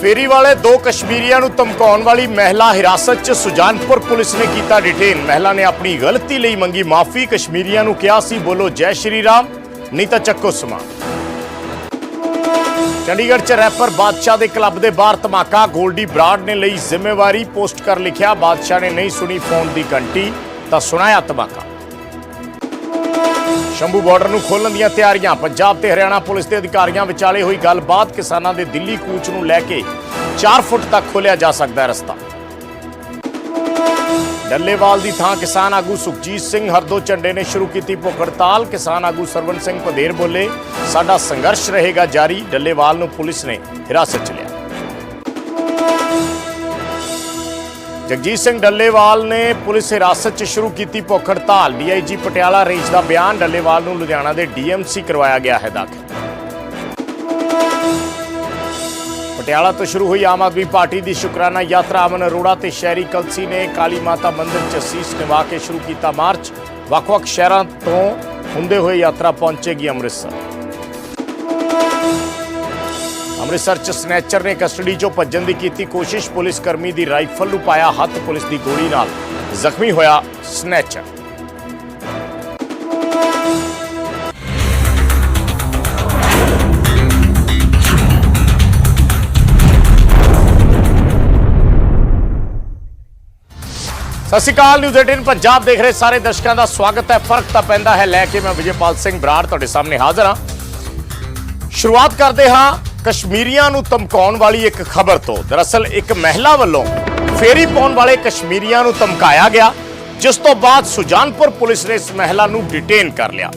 ਫੇਰੀ ਵਾਲੇ ਦੋ ਕਸ਼ਮੀਰੀਆਂ ਨੂੰ ਧਮਕਾਉਣ ਵਾਲੀ ਮਹਿਲਾ ਹਿਰਾਸਤ 'ਚ ਸੁਜਾਨਪੁਰ ਪੁਲਿਸ ਨੇ ਕੀਤਾ ਡਿਟੇਨ ਮਹਿਲਾ ਨੇ ਆਪਣੀ ਗਲਤੀ ਲਈ ਮੰਗੀ ਮਾਫੀ। ਕਸ਼ਮੀਰੀਆਂ ਨੂੰ ਕਿਹਾ ਸੀ, ਬੋਲੋ, ਜੈ ਸ਼੍ਰੀ ਰਾਮ, ਨਹੀਂ ਤਾਂ ਚੱਕੋ ਸਮਾਨ। ਚੰਡੀਗੜ੍ਹ 'ਚ ਰੈਪਰ ਬਾਦਸ਼ਾਹ ਦੇ ਕਲੱਬ ਦੇ ਬਾਹਰ ਧਮਾਕਾ। ਗੋਲਡੀ ਬਰਾਡ ਨੇ ਲਈ ਜ਼ਿੰਮੇਵਾਰੀ ਪੋਸਟ ਕਰ ਲਿਖਿਆ। ਬਾਦਸ਼ਾਹ ਨੇ ਨਹੀਂ ਸੁਣੀ ਫੋਨ ਦੀ ਘੰਟੀ, ਤਾਂ ਸੁਣਾਇਆ ਧਮਾਕਾ। ਸ਼ੰਭੂ ਬਾਰਡਰ ਨੂੰ ਖੋਲਣ ਦੀਆਂ ਤਿਆਰੀਆਂ। ਪੰਜਾਬ ਤੇ ਹਰਿਆਣਾ ਪੁਲਿਸ ਦੇ ਅਧਿਕਾਰੀਆਂ ਵਿਚਾਲੇ ਹੋਈ ਗੱਲਬਾਤ ਕਿਸਾਨਾਂ ਦੇ ਦਿੱਲੀ ਕੂਚ ਨੂੰ ਲੈ ਕੇ 4 ਫੁੱਟ ਤੱਕ ਖੋਲਿਆ ਜਾ ਸਕਦਾ ਹੈ ਰਸਤਾ। ਡੱਲੇਵਾਲ ਦੀ ਥਾਂ ਕਿਸਾਨ ਆਗੂ ਸੁਖਜੀਤ ਸਿੰਘ ਹਰਦੋ ਝੰਡੇ ਨੇ ਸ਼ੁਰੂ ਕੀਤੀ ਭੁੱਖ ਹੜਤਾਲ। ਕਿਸਾਨ ਆਗੂ ਸਰਵਨ ਸਿੰਘ ਪਧੇਰ ਬੋਲੇ, ਸਾਡਾ ਸੰਘਰਸ਼ ਰਹੇਗਾ ਜਾਰੀ। ਡੱਲੇਵਾਲ ਨੂੰ ਪੁਲਿਸ ਨੇ ਹਿਰਾਸਤ 'ਚ ਲਿਆ। ਜਗਜੀਤ ਸਿੰਘ ਡੱਲੇਵਾਲ ਨੇ ਪੁਲਿਸ ਹਿਰਾਸਤ 'ਚ ਸ਼ੁਰੂ ਕੀਤੀ ਭੁੱਖ ਹੜਤਾਲ। ਡੀਆਈਜੀ ਪਟਿਆਲਾ ਰੇਂਜ ਦਾ ਬਿਆਨ ਡੱਲੇਵਾਲ ਨੂੰ ਲੁਧਿਆਣਾ ਦੇ ਡੀਐਮਸੀ ਕਰਵਾਇਆ ਗਿਆ ਹੈ ਦਾਖਲ। ਪਟਿਆਲਾ ਤੋਂ ਸ਼ੁਰੂ ਹੋਈ ਆਮ ਆਦਮੀ ਪਾਰਟੀ ਦੀ ਸ਼ੁਕਰਾਨਾ ਯਾਤਰਾ ਅਮਨ ਅਰੋੜਾ ਤੇ ਸ਼ਹਿਰੀ ਕਲਸੀ ਨੇ ਕਾਲੀ ਮਾਤਾ ਮੰਦਿਰ 'ਚ ਸੀਸ ਨਿਵਾ ਕੇ ਸ਼ੁਰੂ ਕੀਤਾ ਮਾਰਚ। ਵੱਖ-ਵੱਖ ਸ਼ਹਿਰਾਂ ਤੋਂ ਹੁੰਦੇ ਹੋਏ ਯਾਤਰਾ ਪਹੁੰਚੇਗੀ ਅੰਮ੍ਰਿਤਸਰ। ਅੰਮ੍ਰਿਤਸਰ 'ਚ ਸਨੈਚਰ ਨੇ ਕਸਟਡੀ 'ਚੋਂ ਭੱਜਣ ਦੀ ਕੀਤੀ ਕੋਸ਼ਿਸ਼। ਪੁਲਿਸ ਕਰਮੀ ਦੀ ਰਾਈਫਲ ਨੂੰ ਪਾਇਆ ਹੱਥ, ਪੁਲਿਸ ਦੀ ਗੋਲੀ ਨਾਲ ਜ਼ਖਮੀ ਹੋਇਆ ਸਨੈਚਰ। ਸਤਿ ਸ਼੍ਰੀ ਅਕਾਲ, ਨਿਊਜ਼ 18 ਪੰਜਾਬ ਦੇਖ ਰਹੇ ਸਾਰੇ ਦਰਸ਼ਕਾਂ ਦਾ ਸਵਾਗਤ ਹੈ। ਫ਼ਰਕ ਤਾਂ ਪੈਂਦਾ ਹੈ, ਲੈ ਕੇ ਮੈਂ ਵਿਜੇਪਾਲ ਸਿੰਘ ਬਰਾੜ ਤੁਹਾਡੇ ਸਾਹਮਣੇ ਹਾਜ਼ਰ ਹਾਂ। ਸ਼ੁਰੂਆਤ ਕਰਦੇ ਹਾਂ ਕਸ਼ਮੀਰੀਆਂ ਨੂੰ ਧਮਕਾਉਣ ਵਾਲੀ ਇੱਕ ਖਬਰ ਤੋਂ ਦਰਅਸਲ ਇੱਕ ਮਹਿਲਾ ਵੱਲੋਂ ਫੇਰੀ ਪਾਉਣ ਵਾਲੇ ਕਸ਼ਮੀਰੀਆਂ ਨੂੰ ਧਮਕਾਇਆ ਗਿਆ, ਜਿਸ ਤੋਂ ਬਾਅਦ ਸੁਜਾਨਪੁਰ ਪੁਲਿਸ ਨੇ ਇਸ ਮਹਿਲਾ ਨੂੰ ਡਿਟੇਨ ਕਰ ਲਿਆ।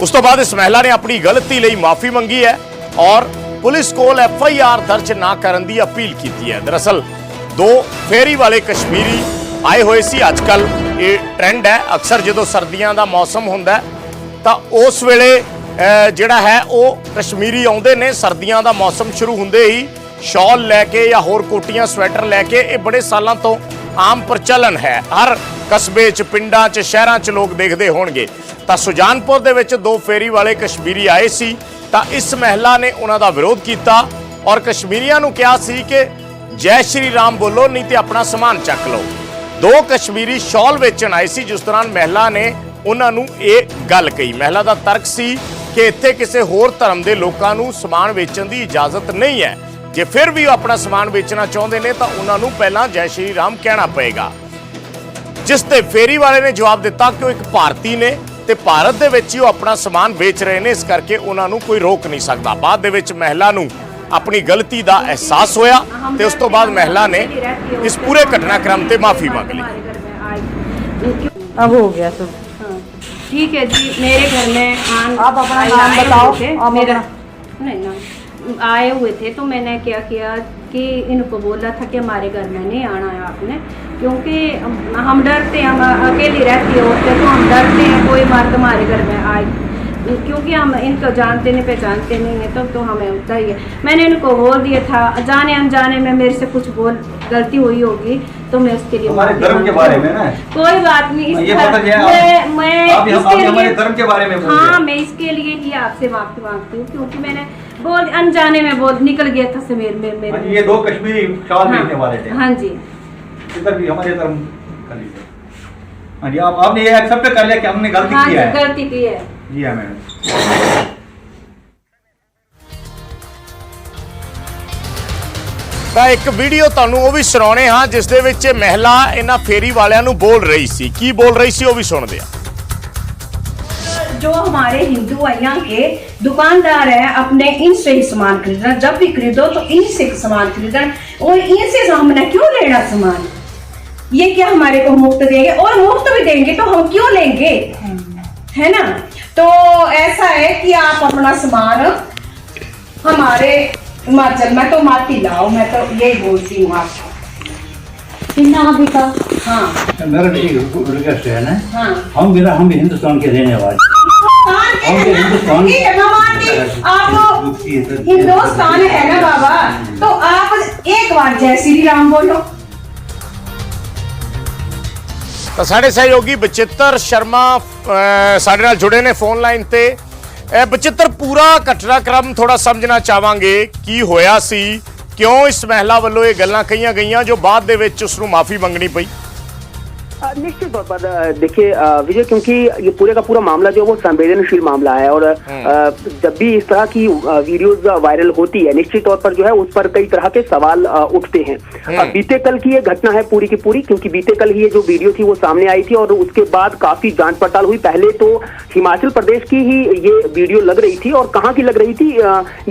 ਉਸ ਤੋਂ ਬਾਅਦ ਇਸ ਮਹਿਲਾ ਨੇ ਆਪਣੀ ਗਲਤੀ ਲਈ ਮਾਫੀ ਮੰਗੀ ਹੈ ਔਰ ਪੁਲਿਸ ਕੋਲ ਐਫ ਆਈ ਆਰ ਦਰਜ ਨਾ ਕਰਨ ਦੀ ਅਪੀਲ ਕੀਤੀ ਹੈ। ਦਰਅਸਲ, ਦੋ ਫੇਰੀ ਵਾਲੇ ਕਸ਼ਮੀਰੀ ਆਏ ਹੋਏ ਸੀ। ਅੱਜ ਅੱਜਕੱਲ ਇਹ ਟ੍ਰੈਂਡ ਹੈ। ਅਕਸਰ ਜਦੋਂ ਸਰਦੀਆਂ ਦਾ ਮੌਸਮ ਹੁੰਦਾ ਤਾਂ ਉਸ ਵੇਲੇ ਜਿਹੜਾ ਹੈ, ਉਹ ਕਸ਼ਮੀਰੀ ਆਉਂਦੇ ਨੇ, ਸਰਦੀਆਂ ਦਾ ਮੌਸਮ ਸ਼ੁਰੂ ਹੁੰਦੇ ਹੀ ਸ਼ਾਲ ਲੈ ਕੇ ਜਾਂ ਹੋਰ ਕੋਟੀਆਂ, ਸਵੈਟਰ ਲੈ ਕੇ, ਇਹ ਬੜੇ ਸਾਲਾਂ ਤੋਂ ਆਮ ਪ੍ਰਚਲਨ ਹੈ। ਹਰ ਕਸਬੇ 'ਚ, ਪਿੰਡਾਂ 'ਚ, ਸ਼ਹਿਰਾਂ 'ਚ ਲੋਕ ਦੇਖਦੇ ਹੋਣਗੇ। ਤਾਂ ਸੁਜਾਨਪੁਰ ਦੇ ਵਿੱਚ ਦੋ ਫੇਰੀ ਵਾਲੇ ਕਸ਼ਮੀਰੀ ਆਏ ਸੀ, ਤਾਂ ਇਸ ਮਹਿਲਾ ਨੇ ਉਹਨਾਂ ਦਾ ਵਿਰੋਧ ਕੀਤਾ ਔਰ ਕਸ਼ਮੀਰੀਆਂ ਨੂੰ ਕਿਹਾ ਸੀ ਕਿ ਜੈ ਸ਼੍ਰੀ ਰਾਮ ਬੋਲੋ, ਨਹੀਂ ਤੇ ਆਪਣਾ ਸਮਾਨ ਚੱਕ ਲਓ। ਦੋ ਕਸ਼ਮੀਰੀ ਸ਼ਾਲ ਵੇਚਣ ਆਏ ਸੀ, ਜਿਸ ਦੌਰਾਨ ਮਹਿਲਾ ਨੇ ਉਹਨਾਂ ਨੂੰ ਇਹ ਗੱਲ ਕਹੀ। ਮਹਿਲਾ ਦਾ ਤਰਕ ਸੀ ਕਿ ਇੱਥੇ ਕਿਸੇ ਹੋਰ ਧਰਮ ਦੇ ਲੋਕਾਂ ਨੂੰ ਸਮਾਨ ਵੇਚਣ ਦੀ ਇਜਾਜ਼ਤ ਨਹੀਂ ਹੈ ਜੇ ਫਿਰ ਵੀ ਉਹ ਆਪਣਾ ਸਮਾਨ ਵੇਚਣਾ ਚਾਹੁੰਦੇ ਨੇ ਤਾਂ ਉਹਨਾਂ ਨੂੰ ਪਹਿਲਾਂ ਜੈ ਸ਼੍ਰੀ ਰਾਮ ਕਹਿਣਾ ਪਏਗਾ ਜਿਸ ਤੇ ਫੇਰੀ ਵਾਲੇ ਨੇ ਜਵਾਬ ਦਿੱਤਾ ਕਿ ਉਹ ਇੱਕ ਭਾਰਤੀ ਨੇ ਤੇ ਭਾਰਤ ਦੇ ਵਿੱਚ ਹੀ ਉਹ ਆਪਣਾ ਸਮਾਨ ਵੇਚ ਰਹੇ ਨੇ ਇਸ ਕਰਕੇ ਉਹਨਾਂ ਨੂੰ ਕੋਈ ਰੋਕ ਨਹੀਂ ਸਕਦਾ ਬਾਅਦ ਦੇ ਵਿੱਚ ਮਹਿਲਾ ਨੂੰ ਆਪਣੀ ਗਲਤੀ ਦਾ ਅਹਿਸਾਸ ਹੋਇਆ ਤੇ ਉਸ ਤੋਂ ਬਾਅਦ ਮਹਿਲਾ ਨੇ ਇਸ ਪੂਰੇ ਘਟਨਾਕ੍ਰਮ ਤੇ ਮਾਫੀ ਮੰਗ ਲਈ अब हो गया सब हाँ, ठीक है जी मेरे घर में आन आप अपना आए- नाम आए बताओ, हुए थे, आप मेरा अपना- नहीं ना आए हुए थे तो मैंने क्या किया कि इनको बोला था कि हमारे घर में नहीं आना है आपने क्योंकि हम हम डरते हैं हम अकेली रहती होते तो हम डरते हैं कोई मर्द हमारे घर में आए क्योंकि हम इनको जानते नहीं पहचानते नहीं है तब तो हमें होता ही है। मैंने इनको बोल दिया था जाने अनजाने में मेरे से कुछ बोल गलती हुई होगी तो मैं उसके लिए हमारे धर्म के बारे में ना? कोई बात नहीं इस ये धर्म- मैं मैं इसके लिए धर्म के बारे में हाँ मैं इसके लिए ही आपसे माफ़ी मांगती हूँ क्योंकि मैंने बोल अनजाने में बोल निकल गया था से मेरे मेरे हाँ ये दो कश्मीरी शाल हाँ, बेचने वाले थे। हाँ जी। इधर भी हमारे धर्म का लीजिए। हाँ जी आप आपने ये एक्सेप्ट कर लिया कि हमने गलती हाँ किया है? गलती की है। जी हाँ मैडम ਤਾਂ ਇੱਕ ਵੀਡੀਓ ਤੁਹਾਨੂੰ ਉਹ ਵੀ ਸੁਣਾਉਣੇ ਹਾਂ ਜਿਸ ਦੇ ਵਿੱਚ ਇਹ ਮਹਿਲਾ ਇਹਨਾਂ ਫੇਰੀ ਵਾਲਿਆਂ ਨੂੰ ਬੋਲ ਰਹੀ ਸੀ ਕੀ ਬੋਲ ਰਹੀ ਸੀ ਉਹ ਵੀ ਸੁਣਦੇ ਆ जो हमारे हिंदू है यहाँ के दुकानदार है अपने इनसे ही सामान खरीदना जब भी खरीदो तो इनसे सामान खरीदना और इनसे हमने क्यों लेना सामान ये क्या हमारे को मुफ्त देंगे और मुफ्त भी देंगे तो हम क्यों लेंगे है ना तो ऐसा है कि आप अपना सामान हमारे हिमाचल में तो माती लाओ मैं तो यही बोलती हूँ आपको। हाँ। मेरा रिक्वेस्ट है ना? हाँ। हम भी हम भी हिंदुस्तान के रहने वाले? हिंदुस्तान है आप हिंदुस्तान है ना बाबा? तो आप एक बार जय श्री राम बोलो। ਤਾਂ ਸਾਡੇ ਸਹਿਯੋਗੀ ਬਚਿੱਤਰ ਸ਼ਰਮਾ ਸਾਡੇ ਨਾਲ ਜੁੜੇ ਨੇ ਫੋਨ ਲਾਈਨ ਤੇ। ਅਹ, ਬਚਿੱਤਰ ਪੂਰਾ ਘਟਨਾਕ੍ਰਮ ਥੋੜਾ ਸਮਝਣਾ ਚਾਹਾਂਗੇ ਕੀ ਹੋਇਆ ਸੀ ਕਿਉਂ ਇਸ ਮਹਿਲਾ ਵੱਲੋਂ ਇਹ ਗੱਲਾਂ ਕਹੀਆਂ ਗਈਆਂ ਜੋ ਬਾਅਦ ਦੇ ਵਿੱਚ ਉਸ ਨੂੰ ਮਾਫੀ ਮੰਗਣੀ ਪਈ? निश्चित तौर पर देखिए विजय क्योंकि ये पूरे का पूरा मामला जो है वो संवेदनशील मामला है और जब भी इस तरह की वीडियोस वायरल होती है निश्चित तौर पर जो है उस पर कई तरह के सवाल उठते हैं। बीते कल की ये घटना है पूरी की पूरी क्योंकि बीते कल ही ये जो वीडियो थी वो सामने आई थी और उसके बाद काफ़ी जाँच पड़ताल हुई। पहले तो हिमाचल प्रदेश की ही ये वीडियो लग रही थी और कहाँ की लग रही थी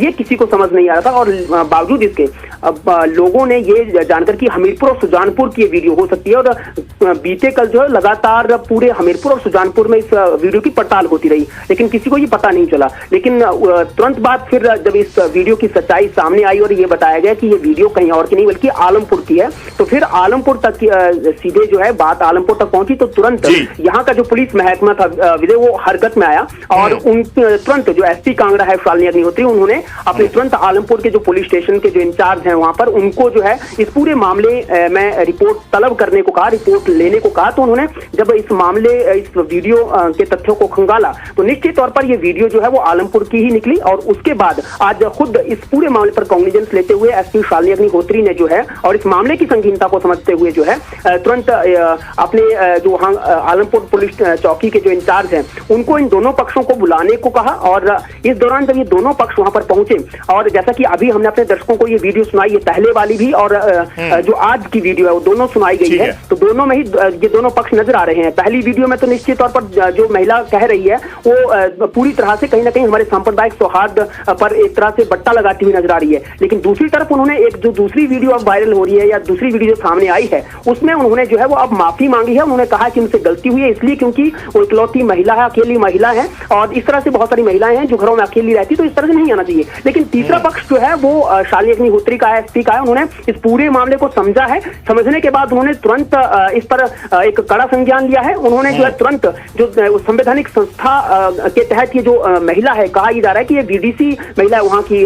ये किसी को समझ नहीं आ रहा था और बावजूद इसके अब लोगों ने ये जानकर कि हमीरपुर और सुजानपुर की ये वीडियो हो सकती है और अ, बीते कल जो है लगातार पूरे हमीरपुर और सुजानपुर में इस वीडियो की पड़ताल होती रही। लेकिन किसी को ये पता नहीं चला। लेकिन तुरंत बाद फिर जब इस वीडियो की सच्चाई सामने आई और ये बताया गया कि ये वीडियो कहीं और की नहीं बल्कि आलमपुर की है तो फिर आलमपुर तक सीधे जो है बात आलमपुर तक पहुँची तो तुरंत यहाँ का जो पुलिस महकमा था विजय वो हरकत में आया और उन तुरंत जो एसपी कांगड़ा है शालिनी अग्निहोत्री उन्होंने अपने तुरंत आलमपुर के जो पुलिस स्टेशन के जो इंचार्ज हैं वहाँ पर उनको जो है इस पूरे मामले में रिपोर्ट तलब करने को कहा रिपोर्ट लेने को कहा तो उन्होंने जब इस मामले इस वीडियो के तथ्यों को खंगाला तो निश्चित तौर पर ये वीडियो जो है वो आलमपुर की ही निकली और उसके बाद आज खुद इस पूरे मामले पर कॉग्निजेंस लेते हुए एसपी शालिनी अग्निहोत्री ने जो है और इस मामले की संगीनता को समझते हुए जो है तुरंत अपने जो वहाँ आलमपुर पुलिस चौकी के जो इंचार्ज हैं उनको इन दोनों पक्षों को बुलाने को कहा और इस दौरान जब ये दोनों पक्ष वहाँ पर पहुँचे और जैसा कि अभी हमने अपने दर्शकों को ये वीडियो सुनाई है पहले वाली भी और अ, जो आज की वीडियो है वो दोनों सुनाई गई है। तो दोनों में ही ये दोनों पक्ष नज़र आ रहे हैं। पहली वीडियो में तो निश्चित तौर पर जो महिला कह रही है वो पूरी तरह से कहीं ना कहीं हमारे सांप्रदायिक सौहार्द पर एक तरह से बट्टा लगाती हुई नज़र आ रही है। लेकिन दूसरी तरफ़ उन्होंने एक जो दूसरी वीडियो अब वायरल हो रही है या दूसरी वीडियो सामने आई है उसमें उन्होंने जो है वो अब माफ़ी मांगी है। उन्होंने कहा कि उनसे गलती हुई है इसलिए क्योंकि वो इकलौती महिला है अकेली महिला है और इस तरह से बहुत सारी महिलाएँ हैं जो घरों में अकेली रहती तो इस तरह से नहीं आना चाहिए। लेकिन तीसरा पक्ष जो है वो शाली अग्निहोत्री का है एसपी का है। उन्होंने इस पूरे मामले को समझा है। समझने के बाद उन्होंने तुरंत इस पर एक कड़ा संज्ञान लिया है। उन्होंने जो है तुरंत जो संवैधानिक संस्था के तहत ये जो महिला है कहा ही जा रहा है कि ये बीडीसी महिला है वहाँ की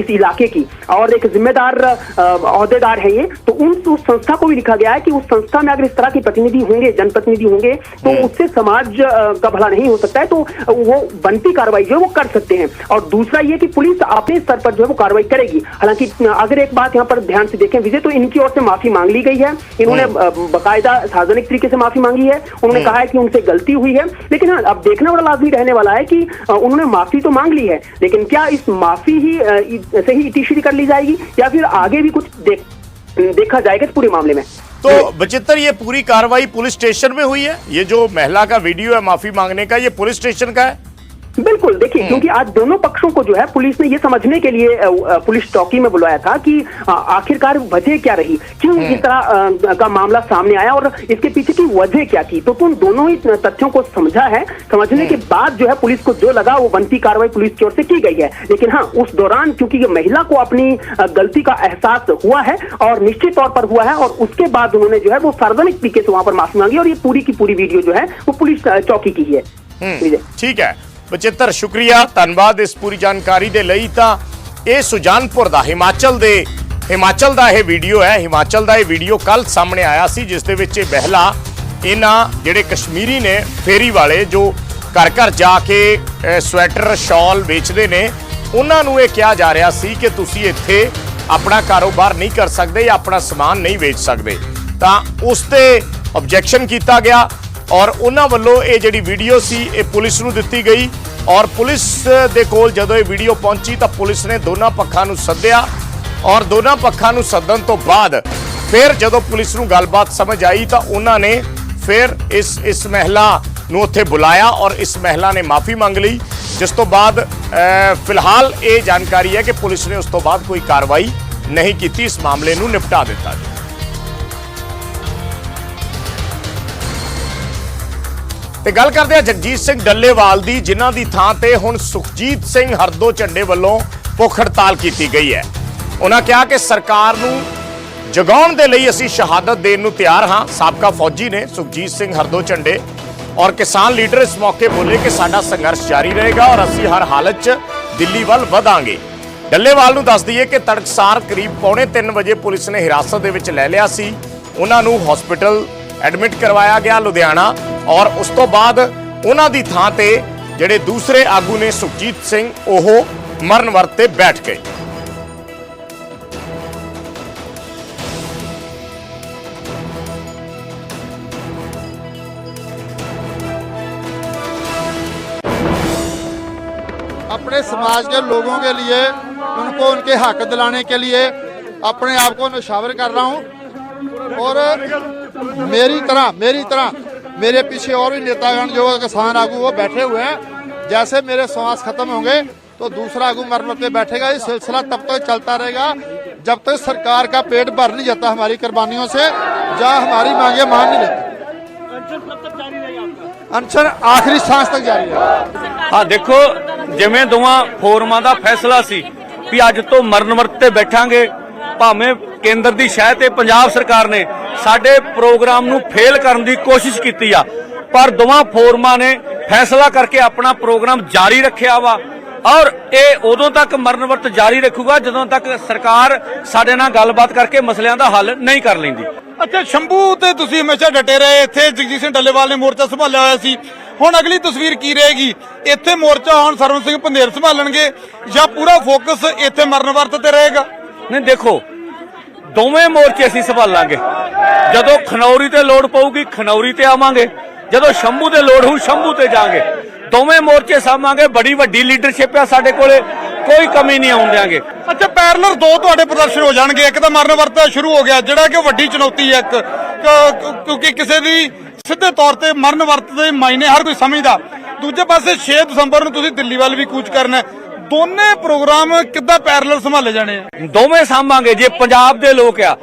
इस इलाके की। और एक जिम्मेदार अहदेदार है ये। तो उन उस संस्था को भी लिखा गया है कि उस संस्था में अगर इस तरह के प्रतिनिधि होंगे जनप्रतिनिधि होंगे तो उससे समाज का भला नहीं हो सकता है। तो वो बनती कार्रवाई जो है वो कर सकते हैं। और दूसरा ये कि पुलिस अपने स्तर पर जो है वो कार्रवाई करेगी। हालाँकि अगर एक बात यहाँ पर ध्यान से देखें विजय तो इनकी ओर से माफ़ी मांग ली गई है। इन्होंने अ, बकायदा सार्वजनिक तरीके से माफ़ी मांगी है। उन्होंने कहा है कि उनसे गलती हुई है। लेकिन हाँ अब देखना बड़ा लाजमी रहने वाला है कि उन्होंने माफ़ी तो मांग ली है लेकिन क्या इस माफ़ी ही से ही इतिश्री कर ली जाएगी या फिर आगे भी कुछ देख देखा जाएगा इस पूरे मामले में? तो बचित्र ये पूरी कार्रवाई पुलिस स्टेशन में हुई है। ये जो महिला का वीडियो है माफ़ी मांगने का ये पुलिस स्टेशन का है? बिल्कुल देखिए हम्म। क्योंकि आज दोनों पक्षों को जो है पुलिस ने ये समझने के लिए पुलिस चौकी में बुलाया था कि आखिरकार वजह क्या रही? क्यों हम्म। इस तरह का मामला सामने आया और इसके पीछे की वजह क्या थी? तो तुम दोनों ही तथ्यों को समझा है। समझने के हम्म। बाद जो है पुलिस को जो लगा वो बनती कार्रवाई पुलिस की ओर से की गई है। लेकिन हाँ उस दौरान क्योंकि महिला को अपनी गलती का एहसास हुआ है और निश्चित तौर पर हुआ है और उसके बाद उन्होंने जो है वो सार्वजनिक तरीके से वहाँ पर माफ़ी मांगी और ये पूरी की पूरी वीडियो जो है वो पुलिस चौकी की है ठीक है। ਬਚਿੱਤਰ ਸ਼ੁਕਰੀਆ, ਧੰਨਵਾਦ ਇਸ ਪੂਰੀ ਜਾਣਕਾਰੀ ਦੇ ਲਈ। ਤਾਂ ਇਹ ਸੁਜਾਨਪੁਰ ਦਾ ਹਿਮਾਚਲ ਦੇ, ਹਿਮਾਚਲ ਦਾ ਇਹ ਵੀਡੀਓ ਹੈ। ਹਿਮਾਚਲ ਦਾ ਇਹ ਵੀਡੀਓ ਕੱਲ ਸਾਹਮਣੇ ਆਇਆ ਸੀ, ਜਿਸ ਦੇ ਵਿੱਚ ਇਹ ਮਹਿਲਾ, ਇਹਨਾਂ ਜਿਹੜੇ ਕਸ਼ਮੀਰੀ ਨੇ, ਫੇਰੀ ਵਾਲੇ, ਜੋ ਘਰ ਘਰ ਜਾ ਕੇ ਸਵੈਟਰ, ਸ਼ਾਲ ਵੇਚਦੇ ਨੇ, ਉਹਨਾਂ ਨੂੰ ਇਹ ਕਿਹਾ ਜਾ ਰਿਹਾ ਸੀ ਕਿ ਤੁਸੀਂ ਇੱਥੇ ਆਪਣਾ ਕਾਰੋਬਾਰ ਨਹੀਂ ਕਰ ਸਕਦੇ ਜਾਂ ਆਪਣਾ ਸਮਾਨ ਨਹੀਂ ਵੇਚ ਸਕਦੇ। ਤਾਂ ਉਸ ਤੇ ਆਬਜੈਕਸ਼ਨ ਕੀਤਾ ਗਿਆ ਔਰ ਉਹਨਾਂ ਵੱਲੋਂ ਇਹ ਜਿਹੜੀ ਵੀਡੀਓ ਸੀ, ਇਹ ਪੁਲਿਸ ਨੂੰ ਦਿੱਤੀ ਗਈ। ਔਰ ਪੁਲਿਸ ਦੇ ਕੋਲ ਜਦੋਂ ਇਹ ਵੀਡੀਓ ਪਹੁੰਚੀ ਤਾਂ ਪੁਲਿਸ ਨੇ ਦੋਨਾਂ ਪੱਖਾਂ ਨੂੰ ਸੱਦਿਆ ਔਰ ਦੋਨਾਂ ਪੱਖਾਂ ਨੂੰ ਸੱਦਣ ਤੋਂ ਬਾਅਦ ਫਿਰ ਜਦੋਂ ਪੁਲਿਸ ਨੂੰ ਗੱਲਬਾਤ ਸਮਝ ਆਈ ਤਾਂ ਉਹਨਾਂ ਨੇ ਫਿਰ ਇਸ ਇਸ ਮਹਿਲਾ ਨੂੰ ਉੱਥੇ ਬੁਲਾਇਆ ਔਰ ਇਸ ਮਹਿਲਾ ਨੇ ਮਾਫੀ ਮੰਗ ਲਈ, ਜਿਸ ਤੋਂ ਬਾਅਦ ਫਿਲਹਾਲ ਇਹ ਜਾਣਕਾਰੀ ਹੈ ਕਿ ਪੁਲਿਸ ਨੇ ਉਸ ਤੋਂ ਬਾਅਦ ਕੋਈ ਕਾਰਵਾਈ ਨਹੀਂ ਕੀਤੀ, ਇਸ ਮਾਮਲੇ ਨੂੰ ਨਿਪਟਾ ਦਿੱਤਾ ਤੇ ਗੱਲ ਕਰਦੇ ਆ ਜਗਜੀਤ ਸਿੰਘ ਡੱਲੇਵਾਲ ਦੀ, ਜਿਨ੍ਹਾਂ ਦੀ ਥਾਂ ਤੇ ਹੁਣ ਸੁਖਜੀਤ ਸਿੰਘ ਹਰਦੋ ਝੰਡੇ ਵੱਲੋਂ ਭੁੱਖ ਹੜਤਾਲ ਕੀਤੀ ਗਈ ਹੈ। ਉਹਨਾਂ ਕਿਹਾ ਕਿ ਸਰਕਾਰ ਨੂੰ ਜਗਾਉਣ ਦੇ ਲਈ ਅਸੀਂ ਸ਼ਹਾਦਤ ਦੇਣ ਨੂੰ ਤਿਆਰ ਹਾਂ। ਸਾਬਕਾ ਫੌਜੀ ਨੇ ਸੁਖਜੀਤ ਸਿੰਘ ਹਰਦੋ ਝੰਡੇ ਔਰ ਕਿਸਾਨ ਲੀਡਰ ਇਸ ਮੌਕੇ ਬੋਲੇ ਕਿ ਸਾਡਾ ਸੰਘਰਸ਼ ਜਾਰੀ ਰਹੇਗਾ ਔਰ ਅਸੀਂ ਹਰ ਹਾਲਤ 'ਚ ਦਿੱਲੀ ਵੱਲ ਵਧਾਂਗੇ। ਡੱਲੇਵਾਲ ਨੂੰ ਦੱਸ ਦਈਏ ਕਿ ਤੜਕਸਾਰ ਕਰੀਬ ਪੌਣੇ 3 ਵਜੇ ਪੁਲਿਸ ਨੇ ਹਿਰਾਸਤ ਦੇ ਵਿੱਚ ਲੈ ਲਿਆ ਸੀ। ਉਹਨਾਂ ਨੂੰ ਹਸਪੀਟਲ ਐਡਮਿਟ ਕਰਵਾਇਆ ਗਿਆ, ਲੁਧਿਆਣਾ। ਔਰ ਉਸ ਤੋਂ ਬਾਅਦ ਉਹਨਾਂ ਦੀ ਥਾਂ ਤੇ ਜਿਹੜੇ ਦੂਸਰੇ ਆਗੂ ਨੇ ਸੁਖਜੀਤ ਸਿੰਘ ਉਹ ਮਰਨ ਵਰਤ ਤੇ ਬੈਠ ਗਏ अपने समाज के लोगों के लिए उनको उनके हक दिलाने के लिए अपने आप को नशावर कर रहा हूँ और मेरी तरह मेरी तरह मेरे पीछे और भी नेतागण जो किसान आगू वो बैठे हुए हैं जैसे मेरे श्वास खत्म होंगे तो दूसरा आगू मरने पे बैठेगा ये सिलसिला तब तक चलता रहेगा जब तक सरकार का पेट भर नहीं जाता हमारी कुर्बानियों से जहाँ हमारी मांगे मान नहीं लेती अनशन आखिरी सांस तक जारी है ਹਾਂ ਦੇਖੋ ਜਿਵੇਂ ਦੋਵਾਂ ਫੋਰਮਾਂ ਦਾ ਫੈਸਲਾ ਸੀ ਵੀ ਅੱਜ ਤੋਂ ਮਰਨ ਵਰਤ ਤੇ ਬੈਠਾਂਗੇ ਭਾਵੇਂ ਕੇਂਦਰ ਦੀ ਸ਼ਹਿ ਤੇ ਪੰਜਾਬ ਸਰਕਾਰ ਨੇ ਸਾਡੇ ਪ੍ਰੋਗਰਾਮ ਨੂੰ ਫੇਲ ਕਰਨ ਦੀ ਕੋਸ਼ਿਸ਼ ਕੀਤੀ ਆ, ਪਰ ਦੋਵਾਂ ਫੋਰਮਾਂ ਨੇ ਫੈਸਲਾ ਕਰਕੇ ਆਪਣਾ ਪ੍ਰੋਗਰਾਮ ਜਾਰੀ ਰੱਖਿਆ ਵਾ ਔਰ ਇਹ ਉਦੋਂ ਤੱਕ ਮਰਨ ਜਾਰੀ ਰੱਖੂਗਾ ਜਦੋਂ ਤੱਕ ਸਰਕਾਰ ਸਾਡੇ ਨਾਲ ਗੱਲਬਾਤ ਕਰਕੇ ਮਸਲਿਆਂ ਦਾ ਹੱਲ ਨਹੀਂ ਕਰ ਲੈਂਦੀ। ਅੱਛਾ, ਸ਼ੰਭੂ ਤੇ ਤੁਸੀਂ ਹਮੇਸ਼ਾ ਡਟੇ ਰਹੇ, ਇੱਥੇ ਜਗਜੀਤ ਸਿੰਘ ਡੱਲੇਵਾਲ ਨੇ ਮੋਰਚਾ ਸੰਭਾਲਿਆ ਹੋਇਆ ਸੀ। ਹੁਣ ਅਗਲੀ ਤਸਵੀਰ ਕੀ ਰਹੇਗੀ? ਇੱਥੇ ਮੋਰਚਾ ਹੁਣ ਸਰਵਨ ਸਿੰਘ ਪੰਧੇਰ ਸੰਭਾਲਣਗੇ ਜਾਂ ਪੂਰਾ ਫੋਕਸ ਇੱਥੇ ਮਰਨ ਵਰਤ ਤੇ ਰਹੇਗਾ? ਨਹੀਂ, ਦੇਖੋ, ਦੋਵੇਂ ਮੋਰਚੇ ਅਸੀਂ ਸੰਭਾਲਾਂਗੇ। ਜਦੋਂ ਖਨੌਰੀ ਤੇ ਲੋੜ ਪਊਗੀ, ਖਨੌਰੀ ਤੇ ਆਵਾਂਗੇ। ਜਦੋਂ ਸ਼ੰਭੂ ਤੇ ਲੋੜ ਹੋਊ, ਸ਼ੰਭੂ ਤੇ ਜਾਾਂਗੇ। ਦੋਵੇਂ ਮੋਰਚੇ ਸਾਂਭਾਂਗੇ, ਬੜੀ ਵੱਡੀ ਲੀਡਰਸ਼ਿਪ ਆ ਸਾਡੇ ਕੋਲੇ, ਕੋਈ ਕਮੀ ਨਹੀਂ ਆਉਣ ਦਿਆਂਗੇ। ਅੱਛਾ ਪੈਰਲਰ ਦੋ ਤੁਹਾਡੇ ਪ੍ਰਦਰਸ਼ਨ ਹੋ ਜਾਣਗੇ, ਇੱਕ ਤਾਂ ਮਰਨ ਵਰਤ ਸ਼ੁਰੂ ਹੋ ਗਿਆ, ਜਿਹੜਾ ਕਿ ਵੱਡੀ ਚੁਣੌਤੀ ਹੈ, ਇੱਕ ਕਿਉਂਕਿ ਕਿਸੇ ਦੀ ਸਿੱਧੇ ਤੌਰ ਤੇ ਮਰਨ ਵਰਤ ਦੇ ਮਾਇਨੇ ਹਰ ਕੋਈ ਸਮਝਦਾ। ਦੂਜੇ ਪਾਸੇ 6 ਦਸੰਬਰ ਨੂੰ ਤੁਸੀਂ ਦਿੱਲੀ ਵੱਲ ਵੀ ਕੂਚ ਕਰਨਾ ਦੋਨੇ ਪ੍ਰੋਗਰਾਮ ਕਿੱਦਾਂ ਪੈਰਲਰ ਸੰਭਾਲੇ ਜਾਣੇ ਆ? ਦੋਵੇਂ ਸਾਂਭਾਂਗੇ। ਜੇ ਪੰਜਾਬ ਦੇ ਲੋਕ ਆ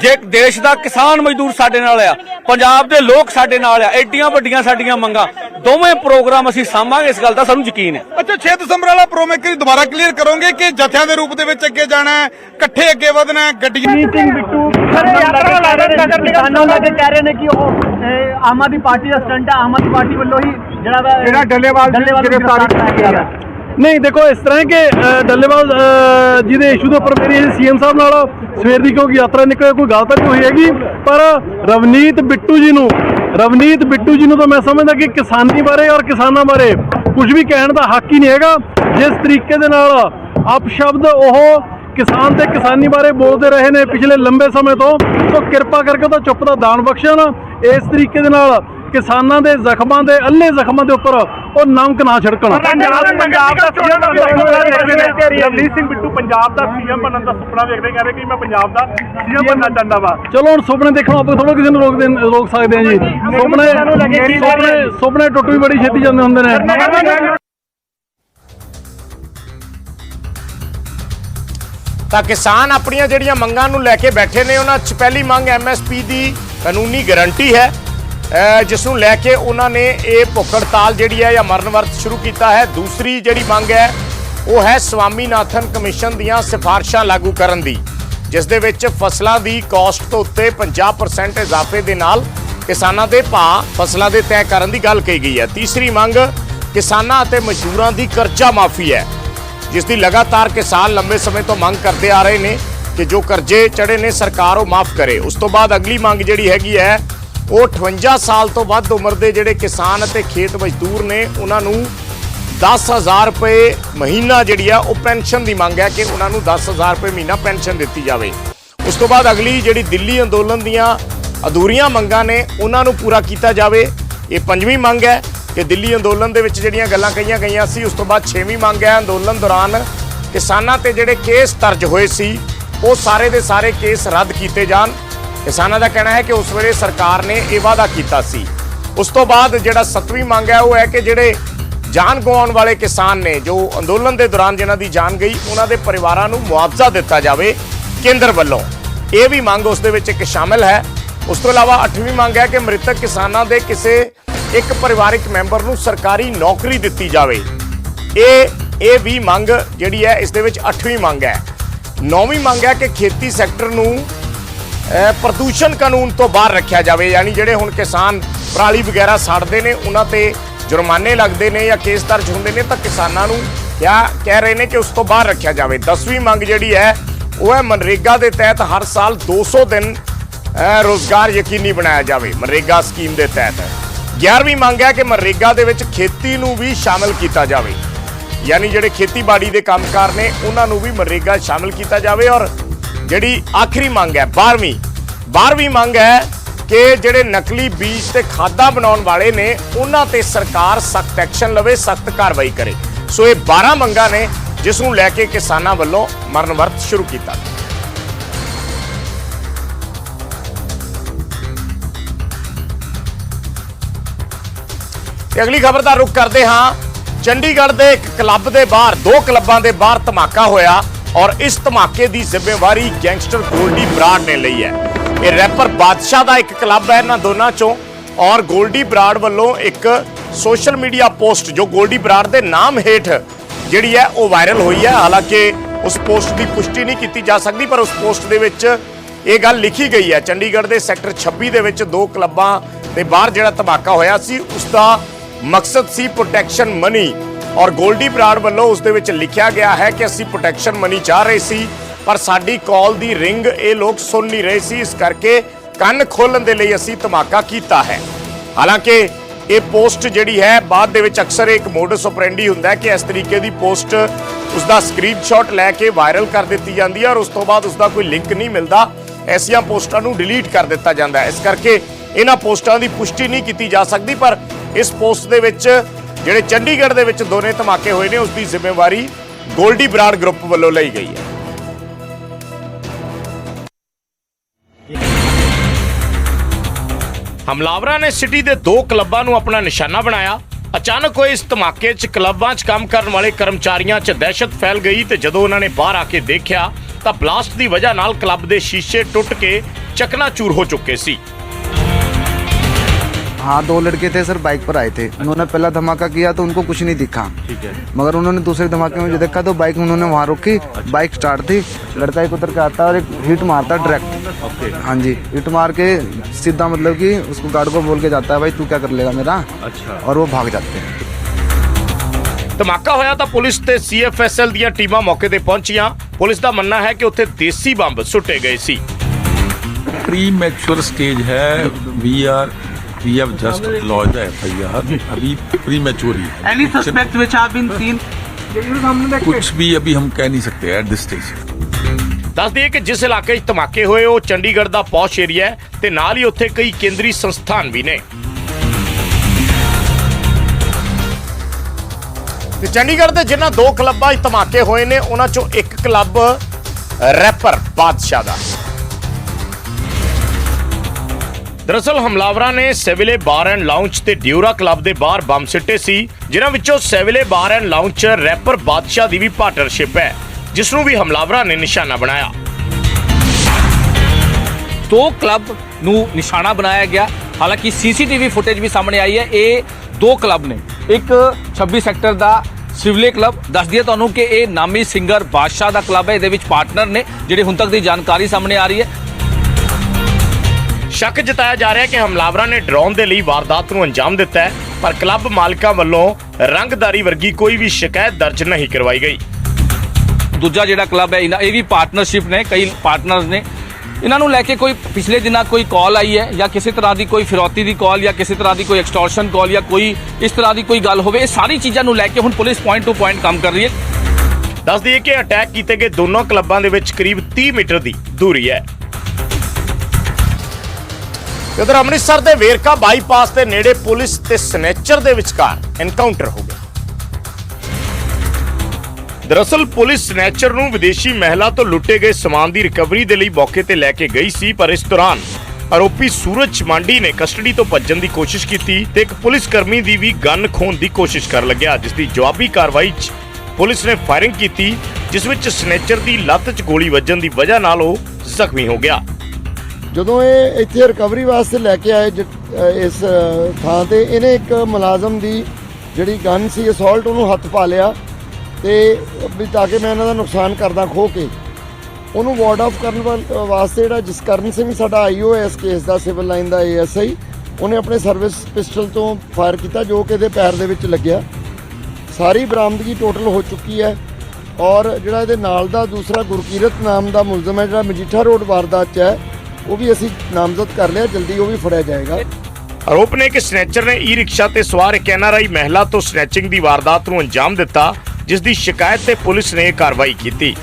ਜੇ ਦੇਸ਼ ਦਾ ਕਿਸਾਨ ਮਜ਼ਦੂਰ ਸਾਡੇ ਨਾਲ ਆ ਪੰਜਾਬ ਦੇ ਲੋਕ ਸਾਡੇ ਨਾਲ ਆ ਐਡੀਆਂ ਵੱਡੀਆਂ ਸਾਡੀਆਂ ਮੰਗਾਂ ਦੋਵੇਂ ਪ੍ਰੋਗਰਾਮ ਅਸੀਂ ਸਾਂਭਾਂਗੇ ਇਸ ਗੱਲ ਦਾ ਸਾਨੂੰ ਯਕੀਨ ਹੈ। ਅੱਛਾ 6 ਦਸੰਬਰ ਵਾਲਾ ਪ੍ਰੋਮੋ ਇੱਕ ਵਾਰੀ ਦੁਬਾਰਾ ਕਲੀਅਰ ਕਰੋਗੇ ਕਿ ਜਥਿਆਂ ਦੇ ਰੂਪ ਦੇ ਵਿੱਚ ਅੱਗੇ ਜਾਣਾ ਹੈ ਇਕੱਠੇ ਅੱਗੇ ਵਧਣਾ ਹੈ ਗੱਡੀਆਂ ਕਿਸਾਨਾਂ ਦਾ ਕਹਿ ਰਹੇ ਨੇ ਕਿ ਉਹ ਆਮ ਆਦਮੀ ਪਾਰਟੀ ਦਾ ਸਟੰਟ ਹੈ ਆਮ ਆਦਮੀ ਪਾਰਟੀ ਵੱਲੋਂ ਹੀ ਜਿਹੜਾ ਵਾ ਜਿਹੜਾ ਡੱਲੇਵਾਲ ਗ੍ਰਿਫਤਾਰੀ ਕੀਤਾ ਗਿਆ। ਨਹੀਂ ਦੇਖੋ ਇਸ ਤਰ੍ਹਾਂ ਕਿ ਅ, ਡੱਲੇਵਾਲ ਜੀ ਦੇ ਇਸ਼ੂ ਦੇ ਉੱਪਰ ਮੇਰੀ ਸੀਐਮ ਸਾਹਿਬ ਨਾਲ ਸਵੇਰ ਦੀ ਕਿਉਂਕਿ ਯਾਤਰਾ ਨਿਕਲੇ ਕੋਈ ਗੱਲ ਤਾਂ ਨਹੀਂ ਹੋਈ ਹੈਗੀ। ਪਰ ਰਵਨੀਤ ਬਿੱਟੂ ਜੀ ਨੂੰ ਰਵਨੀਤ ਬਿੱਟੂ ਜੀ ਨੂੰ ਤਾਂ ਮੈਂ ਸਮਝਦਾ ਕਿ ਕਿਸਾਨੀ ਬਾਰੇ ਔਰ ਕਿਸਾਨਾਂ ਬਾਰੇ ਕੁਝ ਵੀ ਕਹਿਣ ਦਾ ਹੱਕ ਹੀ ਨਹੀਂ ਹੈਗਾ। ਜਿਸ ਤਰੀਕੇ ਦੇ ਨਾਲ ਅਪਸ਼ਬਦ ਉਹ ਕਿਸਾਨ ਤੇ ਕਿਸਾਨੀ ਬਾਰੇ ਬੋਲਦੇ ਰਹੇ ਨੇ ਪਿਛਲੇ ਲੰਬੇ ਸਮੇਂ ਤੋਂ ਸੋ ਕਿਰਪਾ ਕਰਕੇ ਤਾਂ ਚੁੱਪ ਦਾ ਦਾਨ ਬਖਸ਼ਣ ਇਸ ਤਰੀਕੇ ਦੇ ਨਾਲ ਕਿਸਾਨਾਂ ਦੇ ਜ਼ਖਮਾਂ ਦੇ ਅੱਲੇ ਜ਼ਖਮਾਂ ਦੇ ਉੱਪਰ ਉਹ ਨਮਕ ਨਾ ਛਿੜਕਣ। ਪੰਜਾਬ ਦਾ ਸੀਐਮ ਰਵਨੀਤ ਸਿੰਘ ਬਿੱਟੂ ਪੰਜਾਬ ਦਾ ਸੀਐਮ ਬਣਨ ਦਾ ਸੁਪਨਾ ਵੇਖਦੇ ਕਹਿੰਦੇ ਕਿ ਮੈਂ ਪੰਜਾਬ ਦਾ ਸੀਐਮ ਬਣਨਾ ਚਾਹੁੰਦਾ ਵਾ। ਚਲੋ ਹੁਣ ਸੁਪਨੇ ਦੇਖਣ ਆਪਾਂ ਥੋੜਾ ਕਿਸੇ ਨੂੰ ਰੋਕ ਦੇ ਰੋਕ ਸਕਦੇ ਹਾਂ ਜੀ। ਸੁਪਨੇ ਸੁਪਨੇ ਸੁਪਨੇ ਟੁੱਟ ਵੀ ਬੜੀ ਛੇਤੀ ਜਾਂਦੇ ਹੁੰਦੇ ਨੇ। ਤਾਂ ਕਿਸਾਨ ਆਪਣੀਆਂ ਜਿਹੜੀਆਂ ਮੰਗਾਂ ਨੂੰ ਲੈ ਕੇ ਬੈਠੇ ਨੇ ਉਹਨਾਂ 'ਚ ਪਹਿਲੀ ਮੰਗ ਐਮਐਸਪੀ ਦੀ ਕਾਨੂੰਨੀ ਗਾਰੰਟੀ ਹੈ। ਜਿਸ ਨੂੰ ਲੈ ਕੇ ਉਹਨਾਂ ਨੇ ਇਹ ਭੁੱਖ ਹੜਤਾਲ ਜਿਹੜੀ ਹੈ ਜਾਂ ਮਰਨ ਵਰਤ ਸ਼ੁਰੂ ਕੀਤਾ ਹੈ। ਦੂਸਰੀ ਜਿਹੜੀ ਮੰਗ ਹੈ, ਉਹ ਹੈ ਸਵਾਮੀਨਾਥਨ ਕਮਿਸ਼ਨ ਦੀਆਂ ਸਿਫਾਰਸ਼ਾਂ ਲਾਗੂ ਕਰਨ ਦੀ, ਜਿਸ ਦੇ ਵਿੱਚ ਫਸਲਾਂ ਦੀ ਕਾਸਟ ਤੋਂ ਉੱਤੇ 50% ਇਜ਼ਾਫੇ ਦੇ ਨਾਲ ਕਿਸਾਨਾਂ ਦੇ ਭਾਅ ਫਸਲਾਂ ਦੇ ਤੈਅ ਕਰਨ ਦੀ ਗੱਲ ਕਹੀ ਗਈ ਹੈ। ਤੀਸਰੀ ਮੰਗ, ਕਿਸਾਨਾਂ ਅਤੇ ਮਜ਼ਦੂਰਾਂ ਦੀ ਕਰਜ਼ਾ ਮਾਫੀ ਹੈ, ਜਿਸ ਦੀ ਲਗਾਤਾਰ ਕਿਸਾਨ ਲੰਬੇ ਸਮੇਂ ਤੋਂ ਮੰਗ ਕਰਦੇ ਆ ਰਹੇ ਨੇ ਕਿ ਜੋ ਕਰਜ਼ੇ ਚੜੇ ਨੇ ਸਰਕਾਰ ਉਹ ਮਾਫ ਕਰੇ। ਉਸ ਤੋਂ ਬਾਅਦ ਅਗਲੀ ਮੰਗ ਜਿਹੜੀ ਹੈਗੀ ਹੈ ਉਹ 58 ਸਾਲ ਤੋਂ ਵੱਧ ਉਮਰ ਦੇ ਜਿਹੜੇ ਕਿਸਾਨ ਅਤੇ ਖੇਤ ਮਜ਼ਦੂਰ ਨੇ, ਉਹਨਾਂ ਨੂੰ 10000 ਰੁਪਏ ਮਹੀਨਾ ਜਿਹੜੀ ਆ, ਉਹ ਪੈਨਸ਼ਨ ਦੀ ਮੰਗ ਹੈ ਕਿ ਉਹਨਾਂ ਨੂੰ 10000 ਰੁਪਏ ਮਹੀਨਾ ਪੈਨਸ਼ਨ ਦਿੱਤੀ ਜਾਵੇ। ਉਸ ਤੋਂ ਬਾਅਦ ਅਗਲੀ ਜਿਹੜੀ ਦਿੱਲੀ ਅੰਦੋਲਨ ਦੀਆਂ ਅਧੂਰੀਆਂ ਮੰਗਾਂ ਨੇ, ਉਹਨਾਂ ਨੂੰ ਪੂਰਾ ਕੀਤਾ ਜਾਵੇ। ਇਹ ਪੰਜਵੀਂ ਮੰਗ ਹੈ ਕਿ ਦਿੱਲੀ ਅੰਦੋਲਨ ਦੇ ਵਿੱਚ ਜਿਹੜੀਆਂ ਗੱਲਾਂ ਕਹੀਆਂ ਗਈਆਂ ਸੀ, ਉਸ ਤੋਂ ਬਾਅਦ ਛੇਵੀਂ ਮੰਗ ਹੈ ਅੰਦੋਲਨ ਦੌਰਾਨ ਕਿਸਾਨਾਂ ਤੇ ਜਿਹੜੇ ਕੇਸ ਦਰਜ ਹੋਏ ਸੀ, ਉਹ ਸਾਰੇ ਦੇ ਸਾਰੇ ਕੇਸ ਰੱਦ ਕੀਤੇ ਜਾਣ। ਕਿਸਾਨਾਂ ਦਾ ਕਹਿਣਾ ਹੈ ਕਿ ਉਸ ਵੇਲੇ ਸਰਕਾਰ ਨੇ ਇਹ ਵਾਅਦਾ ਕੀਤਾ ਸੀ। ਉਸ ਤੋਂ ਬਾਅਦ ਜਿਹੜਾ ਸੱਤਵੀਂ ਮੰਗ ਹੈ, ਉਹ ਹੈ ਕਿ ਜਿਹੜੇ ਜਾਨ ਗਵਾਉਣ ਵਾਲੇ ਕਿਸਾਨ ਨੇ, ਜੋ ਅੰਦੋਲਨ ਦੇ ਦੌਰਾਨ ਜਿਨ੍ਹਾਂ ਦੀ ਜਾਨ ਗਈ, ਉਹਨਾਂ ਦੇ ਪਰਿਵਾਰਾਂ ਨੂੰ ਮੁਆਵਜ਼ਾ ਦਿੱਤਾ ਜਾਵੇ ਕੇਂਦਰ ਵੱਲੋਂ। ਇਹ ਵੀ ਮੰਗ ਉਸ ਦੇ ਵਿੱਚ ਇੱਕ ਸ਼ਾਮਿਲ ਹੈ। ਉਸ ਤੋਂ ਇਲਾਵਾ ਅੱਠਵੀਂ ਮੰਗ ਹੈ ਕਿ ਮ੍ਰਿਤਕ ਕਿਸਾਨਾਂ ਦੇ ਕਿਸੇ ਇੱਕ ਪਰਿਵਾਰਿਕ ਮੈਂਬਰ ਨੂੰ ਸਰਕਾਰੀ ਨੌਕਰੀ ਦਿੱਤੀ ਜਾਵੇ। ਇਹ ਇਹ ਵੀ ਮੰਗ ਜਿਹੜੀ ਹੈ, ਇਸ ਦੇ ਵਿੱਚ ਅੱਠਵੀਂ ਮੰਗ ਹੈ। ਨੌਵੀਂ ਮੰਗ ਹੈ ਕਿ ਖੇਤੀ ਸੈਕਟਰ ਨੂੰ ਪ੍ਰਦੂਸ਼ਣ ਕਾਨੂੰਨ ਤੋਂ ਬਾਹਰ ਰੱਖਿਆ ਜਾਵੇ, ਯਾਨੀ ਜਿਹੜੇ ਹੁਣ ਕਿਸਾਨ ਪਰਾਲੀ ਵਗੈਰਾ ਸਾੜਦੇ ਨੇ, ਉਹਨਾਂ ਤੇ ਜੁਰਮਾਨੇ ਲੱਗਦੇ ਨੇ ਜਾਂ ਕੇਸ ਦਰਜ ਹੁੰਦੇ ਨੇ, ਤਾਂ ਕਿਸਾਨਾਂ ਨੂੰ ਕਿਆ ਕਹਿ ਰਹੇ ਨੇ ਕਿ ਉਸ ਤੋਂ ਬਾਹਰ ਰੱਖਿਆ ਜਾਵੇ। 10ਵੀਂ ਮੰਗ ਜਿਹੜੀ ਹੈ, ਉਹ ਹੈ ਮਨਰੇਗਾ ਦੇ ਤਹਿਤ ਹਰ ਸਾਲ 200 ਦਿਨ, ਅਹ ਰੋਜ਼ਗਾਰ ਯਕੀਨੀ ਬਣਾਇਆ ਜਾਵੇ, ਮਨਰੇਗਾ ਸਕੀਮ ਦੇ ਤਹਿਤ। 11ਵੀਂ ਮੰਗ ਹੈ ਕਿ ਮਨਰੇਗਾ ਦੇ ਵਿੱਚ ਖੇਤੀ ਨੂੰ ਵੀ ਸ਼ਾਮਲ ਕੀਤਾ ਜਾਵੇ। ਯਾਨੀ ਜਿਹੜੇ ਖੇਤੀਬਾੜੀ ਦੇ ਕੰਮਕਾਰ ਨੇ, ਉਹਨਾਂ ਨੂੰ ਵੀ ਮਨਰੇਗਾ 'ਚ ਸ਼ਾਮਲ ਕੀਤਾ ਜਾਵੇ ਔਰ ਜਿਹੜੀ ਆਖਰੀ ਮੰਗ ਹੈ 12ਵੀਂ 12ਵੀਂ ਮੰਗ ਹੈ ਕਿ ਜਿਹੜੇ ਨਕਲੀ ਬੀਜ ਤੇ ਖਾਦਾਂ ਬਣਾਉਣ ਵਾਲੇ ਨੇ, ਉਹਨਾਂ ਤੇ ਸਰਕਾਰ ਸਖਤ ਐਕਸ਼ਨ ਲਵੇ, ਸਖਤ ਕਾਰਵਾਈ ਕਰੇ। ਸੋ ਇਹ 12 ਮੰਗਾਂ ਨੇ, ਜਿਸ ਨੂੰ ਲੈ ਕੇ ਕਿਸਾਨਾਂ ਵੱਲੋਂ ਮਰਨ ਵਰਤ ਸ਼ੁਰੂ ਕੀਤਾ। ਤੇ ਅਗਲੀ ਖਬਰ ਦਾ ਰੁਖ ਕਰਦੇ ਹਾਂ। ਚੰਡੀਗੜ੍ਹ ਦੇ ਇੱਕ ਕਲੱਬ ਦੇ ਬਾਹਰ, ਦੋ ਕਲੱਬਾਂ ਦੇ ਬਾਹਰ ਧਮਾਕਾ ਹੋਇਆ। ਔਰ ਇਸ ਧਮਾਕੇ ਦੀ ਜ਼ਿੰਮੇਵਾਰੀ ਗੈਂਗਸਟਰ ਗੋਲਡੀ ਬਰਾੜ ਨੇ ਲਈ ਹੈ। ਇਹ ਰੈਪਰ ਬਾਦਸ਼ਾਹ ਦਾ ਇੱਕ ਕਲੱਬ ਹੈ ਇਹਨਾਂ ਦੋਨਾਂ ਚੋਂ ਔਰ ਗੋਲਡੀ ਬਰਾੜ ਵੱਲੋਂ ਇੱਕ ਸੋਸ਼ਲ ਮੀਡੀਆ ਪੋਸਟ ਜੋ ਗੋਲਡੀ ਬਰਾੜ ਦੇ ਨਾਮ ਹੇਠ ਜਿਹੜੀ ਹੈ ਉਹ ਵਾਇਰਲ ਹੋਈ ਹੈ। ਹਾਲਾਂਕਿ ਉਸ ਪੋਸਟ ਦੀ ਪੁਸ਼ਟੀ ਨਹੀਂ ਕੀਤੀ ਜਾ ਸਕਦੀ, ਪਰ ਉਸ ਪੋਸਟ ਦੇ ਵਿੱਚ ਇਹ ਗੱਲ ਲਿਖੀ ਗਈ ਹੈ। ਚੰਡੀਗੜ੍ਹ ਦੇ ਸੈਕਟਰ 26 ਦੇ ਵਿੱਚ ਦੋ ਕਲੱਬਾਂ ਦੇ ਬਾਹਰ ਜਿਹੜਾ ਧਮਾਕਾ ਹੋਇਆ ਸੀ ਉਸ ਦਾ ਮਕਸਦ ਸੀ ਪ੍ਰੋਟੈਕਸ਼ਨ ਮਨੀ ਔਰ ਗੋਲਡੀ ਬਰਾੜ ਵੱਲੋਂ ਉਸ ਦੇ ਵਿੱਚ ਲਿਖਿਆ ਗਿਆ ਹੈ ਕਿ ਅਸੀਂ ਪ੍ਰੋਟੈਕਸ਼ਨ ਮਨੀ ਚਾਹ ਰਹੇ ਸੀ, ਪਰ ਸਾਡੀ ਕਾਲ ਦੀ ਰਿੰਗ ਇਹ ਲੋਕ ਸੁਣ ਨਹੀਂ ਰਹੇ ਸੀ, ਇਸ ਕਰਕੇ ਕੰਨ ਖੋਲਣ ਦੇ ਲਈ ਅਸੀਂ ਧਮਾਕਾ ਕੀਤਾ ਹੈ। ਹਾਲਾਂਕਿ ਇਹ ਪੋਸਟ ਜਿਹੜੀ ਹੈ, ਬਾਅਦ ਦੇ ਵਿੱਚ ਅਕਸਰ ਇੱਕ ਮੋਡਸ ਆਪਰੈਂਡੀ ਹੁੰਦਾ ਕਿ ਇਸ ਤਰੀਕੇ ਦੀ ਪੋਸਟ ਉਸ ਦਾ ਸਕਰੀਨਸ਼ਾਟ ਲੈ ਕੇ ਵਾਇਰਲ ਕਰ ਦਿੱਤੀ ਜਾਂਦੀ ਹੈ ਔਰ ਉਸ ਤੋਂ ਬਾਅਦ ਉਸ ਦਾ ਕੋਈ ਲਿੰਕ ਨਹੀਂ ਮਿਲਦਾ, ਐਸੀਆਂ ਪੋਸਟਾਂ ਨੂੰ ਡਿਲੀਟ ਕਰ ਦਿੱਤਾ ਜਾਂਦਾ ਹੈ। ਇਸ ਕਰਕੇ ਇਹਨਾਂ ਪੋਸਟਾਂ ਦੀ ਪੁਸ਼ਟੀ ਨਹੀਂ ਕੀਤੀ ਜਾ ਸਕਦੀ, ਪਰ ਇਸ ਪੋਸਟ ਦੇ ਵਿੱਚ ਜਿਹੜੇ ਚੰਡੀਗੜ੍ਹ ਦੇ ਵਿੱਚ ਦੋਨੇ ਧਮਾਕੇ ਹੋਏ ਨੇ, ਉਸ ਦੀ ਜ਼ਿੰਮੇਵਾਰੀ ਗੋਲਡੀ ਬਰਾੜ ਗਰੁੱਪ ਵੱਲੋਂ ਲਈ ਗਈ ਹੈ। ਹਮਲਾਵਰਾਂ ਨੇ ਸਿਟੀ ਦੇ ਦੋ ਕਲੱਬਾਂ ਨੂੰ ਆਪਣਾ ਨਿਸ਼ਾਨਾ ਬਣਾਇਆ। ਅਚਾਨਕ ਹੋਏ ਇਸ ਧਮਾਕੇ 'ਚ ਕਲੱਬਾਂ 'ਚ ਕੰਮ ਕਰਨ ਵਾਲੇ ਕਰਮਚਾਰੀਆਂ 'ਚ ਦਹਿਸ਼ਤ ਫੈਲ ਗਈ ਤੇ ਜਦੋਂ ਉਹਨਾਂ ਨੇ ਬਾਹਰ ਆ ਕੇ ਦੇਖਿਆ ਤਾਂ ਬਲਾਸਟ ਦੀ ਵਜ੍ਹਾ ਨਾਲ ਕਲੱਬ ਦੇ ਸ਼ੀਸ਼ੇ ਟੁੱਟ ਕੇ ਚਕਨਾਚੂਰ ਹੋ ਚੁੱਕੇ ਸੀ। हाँ दो लड़के थे सर बाइक पर आए थे उन्होंने पहला धमाका किया तो उनको कुछ नहीं दिखा ठीक है मगर उन्होंने दूसरे धमाके में जो देखा तो बाइक उन्होंने वहाँ रोकी बाइक स्टार्ट थी लड़का एक उतर के आता और एक हिट मारता डायरेक्ट हाँ जी हिट मार के सीधा मतलब कि उसको गार्ड को बोल के जाता है भाई तू क्या कर लेगा मेरा अच्छा और वो भाग जाते हैं ਧਮਾਕਾ ਹੋਇਆ ਤਾਂ ਪੁਲਿਸ ਤੇ ਸੀਐਫਐਸਐਲ ਦੀਆਂ ਟੀਮਾਂ ਮੌਕੇ ਤੇ ਪਹੁੰਚੀਆਂ ਪੁਲਿਸ ਦਾ ਮੰਨਣਾ ਹੈ ਕਿ ਉੱਥੇ ਦੇਸੀ ਬੰਬ ਸੁੱਟੇ ਗਏ ਸੀ प्री मैच्योर स्टेज है we are we have just launch F I R अभी प्री मैच्योर ही है Any suspect which have been seen कुछ भी अभी हम कह नहीं सकते एट दिस स्टेज ਦੱਸ ਦਈਏ ਕਿ ਜਿਸ ਇਲਾਕੇ 'ਚ ਧਮਾਕੇ ਹੋਏ ਉਹ ਚੰਡੀਗੜ੍ਹ ਦਾ ਪੌਸ਼ ਏਰੀਆ ਹੈ ਤੇ ਨਾਲ ਹੀ ਉੱਥੇ ਕਈ ਕੇਂਦਰੀ ਸੰਸਥਾਨ ਵੀ ਨੇ ਤੇ ਚੰਡੀਗੜ੍ਹ ਦੇ ਜਿਨ੍ਹਾਂ ਦੋ ਕਲੱਬਾਂ 'ਚ ਧਮਾਕੇ ਹੋਏ ਨੇ ਉਹਨਾਂ 'ਚੋਂ ਇੱਕ ਕਲੱਬ ਰੈਪਰ ਬਾਦਸ਼ਾਹ ਦਾ ਦਰਅਸਲ ਹਮਲਾਵਰਾਂ ਨੇ ਸੈਵਿਲੇ ਬਾਰ ਐਂਡ ਲਾਉਂਜ ਤੇ ਡਿਊਰਾ ਕਲੱਬ ਦੇ ਬਾਹਰ ਬੰਬ ਸਿੱਟੇ ਸੀ, ਜਿਨ੍ਹਾਂ ਵਿੱਚੋਂ Seville bar and lounge rapper Badshah the we partnership ਹੈ, ਜਿਸ ਨੂੰ ਵੀ ਹਮਲਾਵਰਾਂ ਨੇ ਨਿਸ਼ਾਨਾ ਬਣਾਇਆ। ਦੋ ਕਲੱਬ ਨੂੰ ਨਿਸ਼ਾਨਾ ਬਣਾਇਆ ਗਿਆ। ਹਾਲਾਂਕਿ ਸੀਸੀਟੀਵੀ ਫੁਟੇਜ ਵੀ ਸਾਹਮਣੇ ਆਈ ਹੈ, ਇਹ ਦੋ ਕਲੱਬ ਨੇ। ਇੱਕ 26 ਸੈਕਟਰ ਦਾ ਸਿਵਲੇ ਕਲੱਬ, ਦੱਸ ਦਈਏ ਤੁਹਾਨੂੰ ਕਿ ਇਹ ਨਾਮੀ ਸਿੰਗਰ ਬਾਦਸ਼ਾਹ ਦਾ ਕਲੱਬ ਹੈ, ਇਹਦੇ ਵਿੱਚ ਪਾਰਟਨਰ ਨੇ, ਜਿਹੜੇ ਹੁਣ ਤੱਕ ਦੀ ਜਾਣਕਾਰੀ ਸਾਹਮਣੇ ਆ ਰਹੀ ਹੈ। ਸ਼ੱਕ ਜਤਾਇਆ ਜਾ ਰਿਹਾ ਹੈ ਕਿ ਹਮਲਾਵਰਾਂ ਨੇ ਡਰਾਉਣ ਦੇ ਲਈ ਵਾਰਦਾਤ ਨੂੰ ਅੰਜਾਮ ਦਿੱਤਾ ਹੈ ਪਰ ਕਲੱਬ ਮਾਲਕਾਂ ਵੱਲੋਂ ਰੰਗਦਾਰੀ ਵਰਗੀ ਕੋਈ ਵੀ ਸ਼ਿਕਾਇਤ ਦਰਜ ਨਹੀਂ ਕਰਵਾਈ ਗਈ। ਦੂਜਾ ਜਿਹੜਾ ਕਲੱਬ ਹੈ ਇਹ ਵੀ ਪਾਰਟਨਰਸ਼ਿਪ ਨੇ ਕਈ ਪਾਰਟਨਰਸ ਨੇ। ਇਹਨਾਂ ਨੂੰ ਲੈ ਕੇ ਕੋਈ ਪਿਛਲੇ ਦਿਨਾਂ ਕੋਈ ਕਾਲ ਆਈ ਹੈ ਜਾਂ ਕਿਸੇ ਤਰ੍ਹਾਂ ਦੀ ਕੋਈ ਫਿਰੌਤੀ ਦੀ ਕਾਲ ਜਾਂ ਕਿਸੇ ਤਰ੍ਹਾਂ ਦੀ ਕੋਈ ਐਕਸਟੋਰਸ਼ਨ ਕਾਲ ਜਾਂ ਕੋਈ ਇਸ ਤਰ੍ਹਾਂ ਦੀ ਕੋਈ ਗੱਲ ਹੋਵੇ ਇਹ ਸਾਰੀ ਚੀਜ਼ਾਂ ਨੂੰ ਲੈ ਕੇ ਹੁਣ ਪੁਲਿਸ ਪੁਆਇੰਟ ਟੂ ਪੁਆਇੰਟ ਕੰਮ ਕਰ ਰਹੀ ਹੈ। ਦੱਸ ਦਈਏ ਕਿ ਅਟੈਕ ਕੀਤੇ ਗਏ ਦੋਨੋਂ ਕਲੱਬਾਂ ਦੇ ਵਿੱਚ ਕਰੀਬ 30 ਮੀਟਰ ਦੀ ਦੂਰੀ ਹੈ। ਉਧਰ ਅੰਮ੍ਰਿਤਸਰ ਦੇ ਵੇਰਕਾ ਬਾਈਪਾਸ ਦੇ ਨੇੜੇ ਪੁਲਿਸ ਤੇ ਸਨੈਚਰ ਦੇ ਵਿਚਕਾਰ ਐਨਕਾਊਂਟਰ ਹੋ ਗਿਆ। ਦਰਅਸਲ ਪੁਲਿਸ ਸਨੈਚਰ ਨੂੰ ਵਿਦੇਸ਼ੀ ਮਹਿਲਾ ਤੋਂ ਲੁੱਟੇ ਗਏ ਸਮਾਨ ਦੀ ਰਿਕਵਰੀ ਦੇ ਲਈ ਮੌਕੇ ਤੇ ਲੈ ਕੇ ਗਈ ਸੀ, ਪਰ ਇਸ ਦੌਰਾਨ ਆਰੋਪੀ ਸੂਰਜ ਚਮਾਂਡੀ ਨੇ ਕਸਟਡੀ ਤੋਂ ਭੱਜਣ ਦੀ ਕੋਸ਼ਿਸ਼ ਕੀਤੀ ਤੇ ਇੱਕ ਪੁਲਿਸ ਕਰਮੀ ਦੀ ਵੀ ਗਨ ਖੋਣ ਦੀ ਕੋਸ਼ਿਸ਼ ਕਰ ਲੱਗਿਆ, ਜਿਸ ਦੀ ਜਵਾਬੀ ਕਾਰਵਾਈ 'ਚ ਪੁਲਿਸ ਨੇ ਫਾਇਰਿੰਗ ਕੀਤੀ, ਜਿਸ ਵਿੱਚ ਸਨੈਚਰ ਦੀ ਲੱਤ 'ਚ ਗੋਲੀ ਵੱਜਣ ਦੀ ਵਜ੍ਹਾ ਨਾਲ ਉਹ ਜ਼ਖਮੀ ਹੋ ਗਿਆ। ਜਦੋਂ ਇਹ ਇੱਥੇ ਰਿਕਵਰੀ ਵਾਸਤੇ ਲੈ ਕੇ ਆਏ ਜ- ਇਸ ਥਾਂ ਤੇ, ਇਹਨੇ ਇੱਕ ਮੁਲਾਜ਼ਮ ਦੀ ਜਿਹੜੀ ਗਨ ਸੀ ਅਸੌਲਟ ਉਹਨੂੰ ਹੱਥ ਪਾ ਲਿਆ ਤੇ ਵੀ ਤਾਂ ਕਿ ਮੈਂ ਇਹਨਾਂ ਦਾ ਨੁਕਸਾਨ ਕਰਦਾ ਖੋ ਕੇ। ਉਹਨੂੰ ਵਾਰਡ ਆਫ ਕਰਨ ਵਾਲ- ਵਾਸਤੇ ਜਿਹੜਾ ਜਸਕਰਨ ਸਿੰਘ ਸਾਡਾ ਆਈਓ ਇਸ ਕੇਸ ਦਾ ਸਿਵਲ ਲਾਈਨ ਦਾ ਏਐਸਆਈ ਉਹਨੇ ਆਪਣੇ ਸਰਵਿਸ ਪਿਸਟਲ ਤੋਂ ਫਾਇਰ ਕੀਤਾ ਜੋ ਕਿ ਇਹਦੇ ਪੈਰ ਦੇ ਵਿੱਚ ਲੱਗਿਆ। ਸਾਰੀ ਬਰਾਮਦਗੀ ਟੋਟਲ ਹੋ ਚੁੱਕੀ ਹੈ ਔਰ ਜਿਹੜਾ ਇਹਦੇ ਨਾਲ ਦਾ ਦੂਸਰਾ ਗੁਰਕੀਰਤ ਨਾਮ ਦਾ ਮੁਲਜ਼ਮ ਹੈ, ਜਿਹੜਾ ਮਜੀਠਾ ਰੋਡ ਵਾਰਦਾਤ 'ਚ ਹੈ ਉਹ ਵੀ ਅਸੀਂ ਨਾਮਜ਼ਦ ਕਰ ਲਿਆ ਜਲਦੀ ਉਹ ਵੀ ਫੜਿਆ ਜਾਏਗਾ ਆਰੋਪ ਨੇ ਕਿ ਸਨੈਚਰ ਨੇ ਈ ਰਿਕਸ਼ਾ ਤੇ ਸਵਾਰ ਇੱਕ ਐਨਆਰਆਈ ਮਹਿਲਾ ਤੋਂ ਸਨੈਚਿੰਗ ਦੀ ਵਾਰਦਾਤ ਨੂੰ ਅੰਜਾਮ ਦਿੱਤਾ ਜਿਸ ਦੀ ਸ਼ਿਕਾਇਤ ਤੇ ਪੁਲਿਸ ਨੇ ਕਾਰਵਾਈ ਕੀਤੀ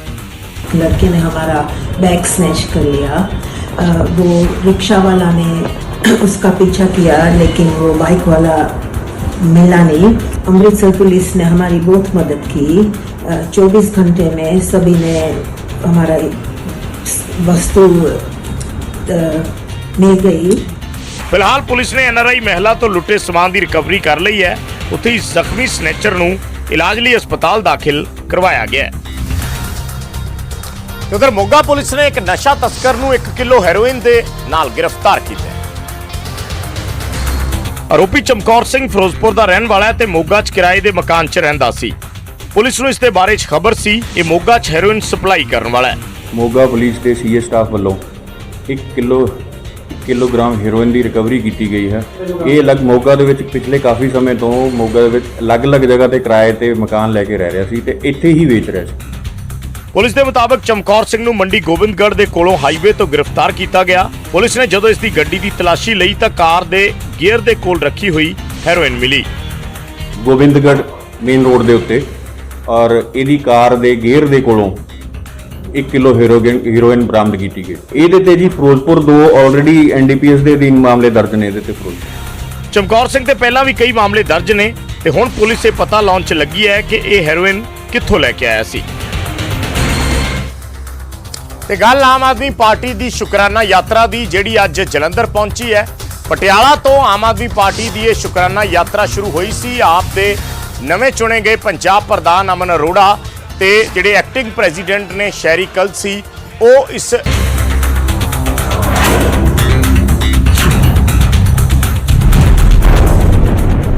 लड़के ने हमारा बैग स्नैच कर लिया अ, वो रिक्शा वाला ने उसका पीछा किया लेकिन वो बाइक वाला मिला नहीं अमृतसर पुलिस ने हमारी बहुत मदद की चौबीस घंटे में सभी ने हमारा वस्तु ਮਿਲ ਗਈ ਫਿਲਹਾਲ ਪੁਲਿਸ ਨੇ ਐਨਆਰਆਈ ਮਹਿਲਾ ਤੋਂ ਲੁੱਟੇ ਸਮਾਨ ਦੀ ਰਿਕਵਰੀ ਕਰ ਲਈ ਹੈ। ਉੱਥੇ ਹੀ ਜ਼ਖਮੀ ਸਨੇਚਰ ਨੂੰ ਇਲਾਜ ਲਈ ਹਸਪਤਾਲ ਦਾਖਲ ਕਰਵਾਇਆ ਗਿਆ ਤੇ ਉਧਰ ਮੋਗਾ ਪੁਲਿਸ ਨੇ ਇੱਕ ਨਸ਼ਾ ਤਸਕਰ ਨੂੰ 1 ਕਿਲੋ ਹੈਰੋਇਨ ਦੇ ਨਾਲ ਗ੍ਰਿਫਤਾਰ ਕੀਤਾ ਆਰੋਪੀ ਚਮਕੌਰ ਸਿੰਘ ਫਿਰੋਜ਼ਪੁਰ ਦਾ ਰਹਿਣ ਵਾਲਾ ਹੈ ਤੇ ਮੋਗਾ 'ਚ ਕਿਰਾਏ ਦੇ ਮਕਾਨ 'ਚ ਰਹਿੰਦਾ ਸੀ। ਪੁਲਿਸ ਨੂੰ ਇਸ ਦੇ ਬਾਰੇ 'ਚ ਖਬਰ ਸੀ ਇਹ ਮੋਗਾ 'ਚ ਹੈਰੋਇਨ ਸਪਲਾਈ ਕਰਨ ਵਾਲਾ ਹੈ। ਮੋਗਾ ਪੁਲਿਸ ਦੇ ਸੀਏ ਸਟਾਫ ਵੱਲੋਂ 1 ਕਿਲੋ ਕਿਲੋਗ੍ਰਾਮ ਹੈਰੋਇਨ ਦੀ ਰਿਕਵਰੀ ਕੀਤੀ ਗਈ ਹੈ। ਇਹ ਅਲੱਗ ਮੋਗਾ ਦੇ ਵਿੱਚ ਪਿਛਲੇ ਕਾਫੀ ਸਮੇਂ ਤੋਂ ਮੋਗਾ ਦੇ ਵਿੱਚ ਅਲੱਗ-ਅਲੱਗ ਜਗ੍ਹਾ ਤੇ ਕਿਰਾਏ ਤੇ ਮਕਾਨ ਲੈ ਕੇ ਰਹਿ ਰਿਹਾ ਸੀ ਤੇ ਇੱਥੇ ਹੀ ਵੇਚ ਰਿਹਾ ਸੀ। ਪੁਲਿਸ ਦੇ ਮੁਤਾਬਕ ਚਮਕੌਰ ਸਿੰਘ ਨੂੰ ਮੰਡੀ ਗੋਬਿੰਦਗੜ੍ਹ ਦੇ ਕੋਲੋਂ ਹਾਈਵੇ ਤੋਂ ਗ੍ਰਿਫਤਾਰ ਕੀਤਾ ਗਿਆ। ਪੁਲਿਸ ਨੇ ਜਦੋਂ ਇਸ ਦੀ ਗੱਡੀ ਦੀ ਤਲਾਸ਼ੀ ਲਈ ਤਾਂ ਕਾਰ ਦੇ ਗੀਅਰ ਦੇ ਕੋਲ ਰੱਖੀ ਹੋਈ ਹੈਰੋਇਨ ਮਿਲੀ। ਗੋਬਿੰਦਗੜ੍ਹ ਮੇਨ ਰੋਡ ਦੇ ਉੱਤੇ ਔਰ ਇਹਦੀ ਕਾਰ ਦੇ ਗੇਅਰ ਦੇ ਕੋਲੋਂ 1 ਕਿਲੋ ਹੈਰੋਇਨ ਹੈਰੋਇਨ ਬਰਾਮਦ ਕੀਤੀ ਗਈ। ਇਹਦੇ ਤੇ ਜੀ ਫਿਰੋਜ਼ਪੁਰ ਦੋ ਆਲਰੇਡੀ ਐਨਡੀਪੀਐਸ ਦੇ ਅਧੀਨ ਮਾਮਲੇ ਦਰਜ ਨੇ ਇਹਦੇ ਤੇ ਫਿਰੋਜ਼ਪੁਰ। ਚਮਕੌਰ ਸਿੰਘ ਤੇ ਪਹਿਲਾਂ ਵੀ ਕਈ ਮਾਮਲੇ ਦਰਜ ਨੇ ਤੇ ਹੁਣ ਪੁਲਿਸ ਇਹ ਪਤਾ ਲਾਉਣ 'ਚ ਲੱਗੀ ਹੈ ਕਿ ਇਹ ਹੈਰੋਇਨ ਕਿੱਥੋਂ ਲੈ ਕੇ ਆਇਆ ਸੀ। ਤੇ ਗੱਲ ਆਮ ਆਦਮੀ ਪਾਰਟੀ ਦੀ ਸ਼ੁਕਰਾਨਾ ਯਾਤਰਾ ਦੀ ਜਿਹੜੀ ਅੱਜ ਜਲੰਧਰ ਪਹੁੰਚੀ ਹੈ, ਪਟਿਆਲਾ ਤੋਂ ਆਮ ਆਦਮੀ ਪਾਰਟੀ ਦੀ ਇਹ ਸ਼ੁਕਰਾਨਾ ਯਾਤਰਾ ਸ਼ੁਰੂ ਹੋਈ ਸੀ। ਆਪ ਦੇ ਨਵੇਂ ਚੁਣੇ ਗਏ ਪੰਜਾਬ ਪ੍ਰਧਾਨ ਅਮਨ ਅਰੋੜਾ ਤੇ ਜਿਹੜੇ ਐਕਟਿੰਗ ਪ੍ਰੈਜ਼ੀਡੈਂਟ ਨੇ ਸ਼ੈਰੀ ਕਲਸੀ ਉਹ ਇਸ